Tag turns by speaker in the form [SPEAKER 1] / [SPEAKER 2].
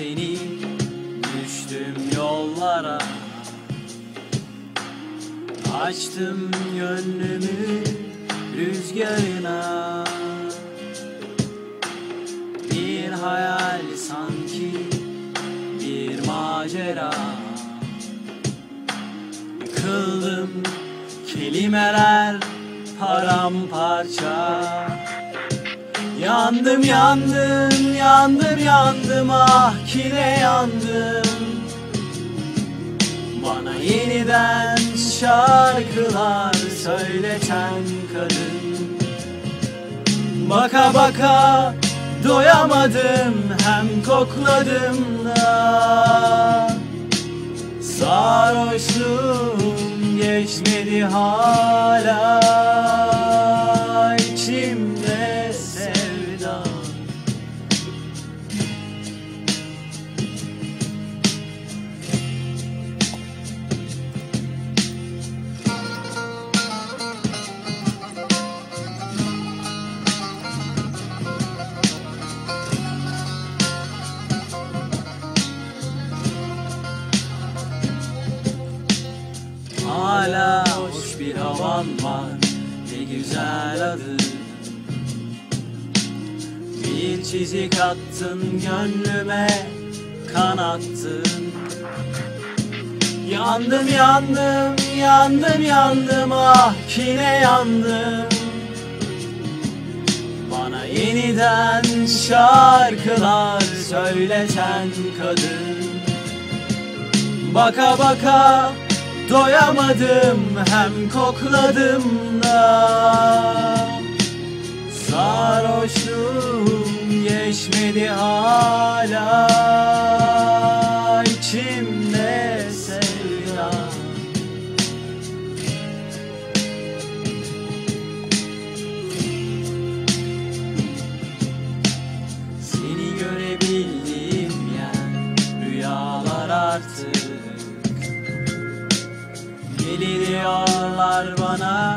[SPEAKER 1] seni Düştüm yollara. Açtım gönlümü rüzgarına. Bir hayal sanki bir macera. Yıkıldım kelimeler paramparça. Yandım yandım yandım yandım ah ki ne yandım. Bana yeniden şarkılar söyleten kadın. Baka baka doyamadım hem kokladım da. Sarhoşluğum geçmedi hala Hala. Hoş bir havan var. Ne güzel adı. Bir çizik attın gönlüme Kanattın Yandım yandım yandım yandım ah ki ne yandım. Bana yeniden şarkılar söyleten kadın. Baka baka doyamadım hem kokladım da. Sarhoşluğum geçmedi hala. İçimde sevda. Seni görebildiğim yer rüyalar artık yar bana